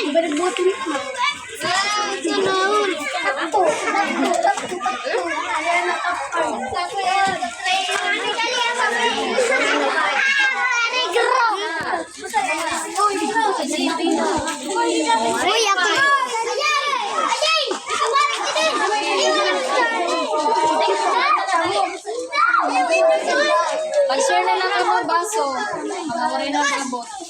Takto. Uy, ako. Pag-share na lang ako baso. Pag-awari na ang abot.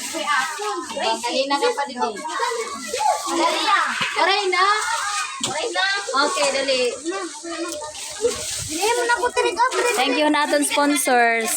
Dali, dali. Na ka pa din. Dali na. Oray na. Okay na. Okay, dali. Thank you natin sponsors.